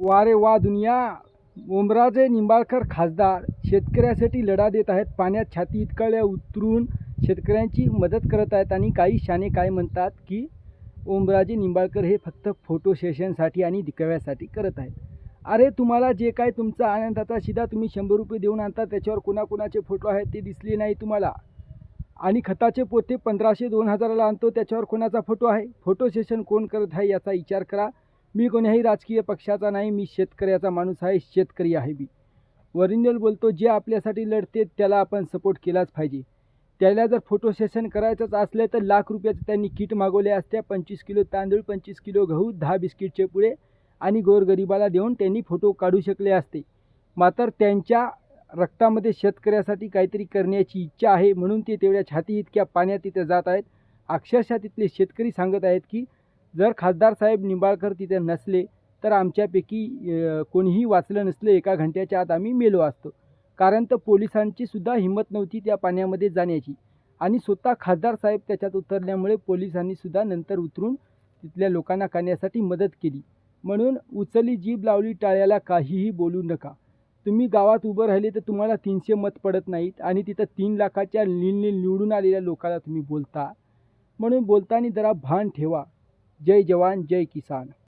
वारे वा दुनिया ओमराजे निंबाळकर खासदार शेतकऱ्यासाठी लढा देत आहेत पाण्यात छाती इतकळ्या उतरून शेतकऱ्यांची मदत करत आहेत आणि काही शाणे काय म्हणतात की ओमराजे निंबाळकर हे फक्त फोटो सेशनसाठी आणि दिखाव्यासाठी करत आहेत. अरे तुम्हाला जे काय तुमचा आनंदाचा शिदा तुम्ही शंभर रुपये देऊन आणता त्याच्यावर कोणाकोणाचे फोटो आहेत ते दिसले नाही तुम्हाला. आणि खताचे पोते पंधराशे दोन हजाराला आणतो त्याच्यावर कोणाचा फोटो आहे? फोटो सेशन कोण करत आहे याचा विचार करा. मी कोण्याही राजकीय पक्षाचा नाही मी शेतकऱ्याचा माणूस आहे शेतकरी आहे मी. वरिंदल बोलतो जे आपल्यासाठी लढते त्याला आपण सपोर्ट केलाच पाहिजे. त्याला जर फोटो सेशन करायचंच असलं तर लाख रुपयाचं त्यांनी किट मागवले असते पंचवीस किलो तांदूळ पंचवीस किलो गहू दहा बिस्किटचे पुळे आणि गोरगरिबाला देऊन त्यांनी फोटो काढू शकले असते. मात्र त्यांच्या रक्तामध्ये शेतकऱ्यासाठी काहीतरी करण्याची इच्छा आहे म्हणून ते तेवढ्या छाती इतक्या पाण्यात तिथे जात आहेत. अक्षरशः तिथले शेतकरी सांगत आहेत की जर खासदार साहेब निंबाळकर तिथे नसले तर आमच्यापैकी कोणीही वाचलं नसलं एका घंट्याच्या आत आम्ही मेलो असतो. कारण तर पोलिसांची सुद्धा हिंमत नव्हती त्या पाण्यामध्ये जाण्याची. आणि स्वतः खासदार साहेब त्याच्यात उतरल्यामुळे पोलिसांनी सुद्धा नंतर उतरून तिथल्या लोकांना काढण्यासाठी मदत केली. म्हणून उचली जीभ लावली टाळ्याला काहीही बोलू नका. तुम्ही गावात उभं राहिले तर तुम्हाला तीनशे मत पडत नाहीत आणि तिथं तीन लाखाच्या लीनने निवडून आलेल्या लोकाला तुम्ही बोलता. म्हणून बोलताना जरा भान ठेवा. जय जवान जय किसान.